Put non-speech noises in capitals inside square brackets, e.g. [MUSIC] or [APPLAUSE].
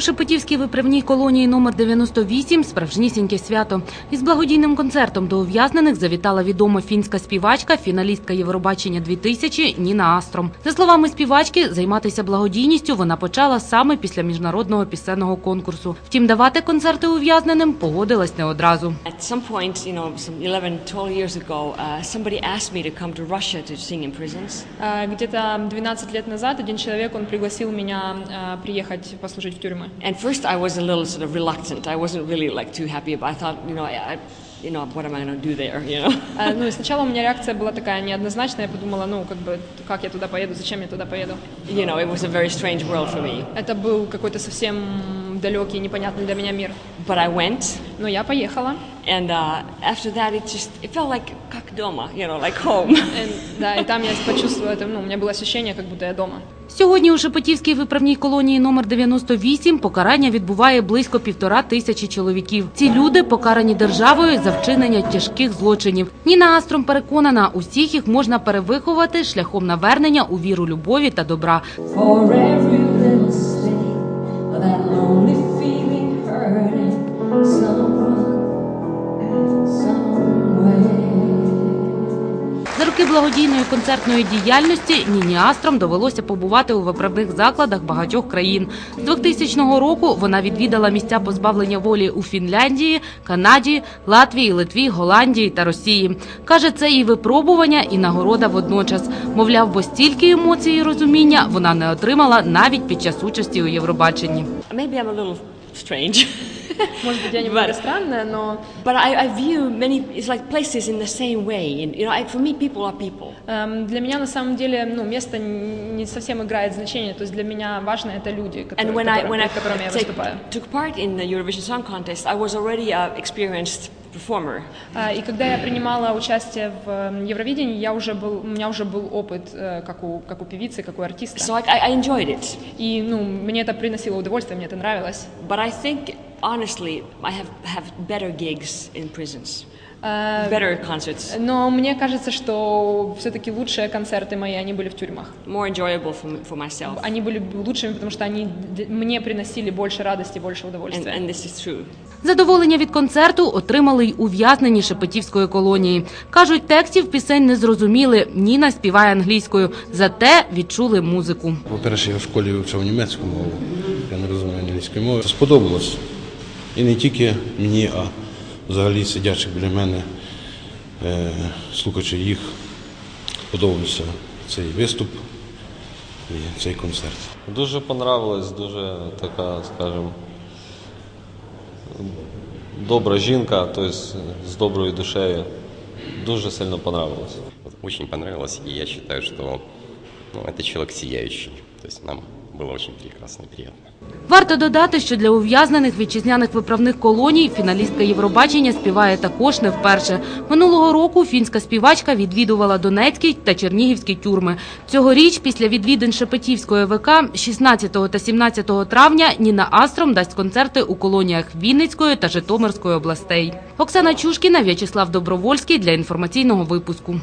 У Шепетівській виправній колонії номер 98 справжнісіньке свято. Із благодійним концертом до ув'язнених завітала відома фінська співачка, фіналістка Євробачення 2000 Ніна Астром. За словами співачки, займатися благодійністю вона почала саме після міжнародного пісенного конкурсу. Втім, давати концерти ув'язненим погодилась не одразу. At some point, you know, some 11, 12 years ago, somebody asked me to come to Russia to sing in prisons. А, Где-то 12 лет назад один человек, он пригласил меня а, приехать послужить в тюрьмы. And first, I was a little sort of reluctant. I wasn't really like too happy, but I thought, you know, I, you know, what am I going to do there, you know? А, [LAUGHS] Ну сначала у меня реакция была такая неоднозначная. Я подумала, ну как бы, как я туда поеду, зачем я туда поеду. You know, it was a very strange world for me. Это был какой-то совсем далекий, непонятный для меня мир. But I went, Но я поехала. and uh, after that, it just it felt like как дома, you know, like home. Э, Да, и там я почувствовала это, ну, у меня было ощущение, как будто я дома. Сьогодні у Шепетівській виправній колонії номер 98 покарання відбуває близько півтора тисячі чоловіків. Ці люди покарані державою за вчинення тяжких злочинів. Ніна Астром переконана, усіх їх можна перевиховати шляхом навернення у віру любові та добра. Somewhere. За роки благодійної концертної діяльності Ніні Астром довелося побувати у виправних закладах багатьох країн. З 2000 року вона відвідала місця позбавлення волі у Фінляндії, Канаді, Латвії, Литві, Голландії та Росії. Каже, це і випробування, і нагорода водночас. Мовляв, бо стільки емоцій і розуміння вона не отримала навіть під час участі у Євробаченні. [LAUGHS] A. Может быть, я немного странная, но But I, I view many, it's like places in the same way. And, you know, I, for me, people are people. эм, для меня на самом деле, ну, место не совсем играет значение. То есть для меня важно это люди, которые, And when I, которые- when I которыми я выступаю. took part in the Eurovision Song Contest, I was already an experienced performer. А, И когда я принимала участие в э, Евровидении, я уже был, у меня уже был опыт, э, как у, как у певицы, как у артиста. So I, I I enjoyed it. И ну, мне это приносило удовольствие, мне это нравилось. But I think, honestly, I have, have better gigs in prisons, Э, better concerts, Но мне кажется, что все-таки лучшие концерты мои, они были в тюрьмах. more enjoyable for, m- for myself. Они были лучшими, потому что они д- мне приносили больше радости, больше And, удовольствия. and this is true. Задоволення від концерту отримали й ув'язнені Шепетівської колонії. Кажуть, текстів пісень не зрозуміли. Ніна співає англійською, зате відчули музику. По-перше, я в школі вивчав німецьку мову, я не розумію англійської мови. Сподобалось. І не тільки мені, а взагалі сидячих біля мене, е, слухаючи їх, подобався цей виступ і цей концерт. Дуже понравилось, дуже така, скажімо, добра жінка, тобто з доброю душею. Дуже сильно понравилось. Очень понравилось, и я считаю, что ну, это человек сияющий. То есть нам было очень прекрасно и приятно. Варто додати, що для ув'язнених вітчизняних виправних колоній фіналістка Євробачення співає також не вперше. Минулого року фінська співачка відвідувала Донецький та Чернігівський тюрми. Цьогоріч, після відвідин Шепетівської ВК, 16 та 17 травня Ніна Астром дасть концерти у колоніях Вінницької та Житомирської областей. Оксана Чушкіна, В'ячеслав Добровольський для інформаційного випуску.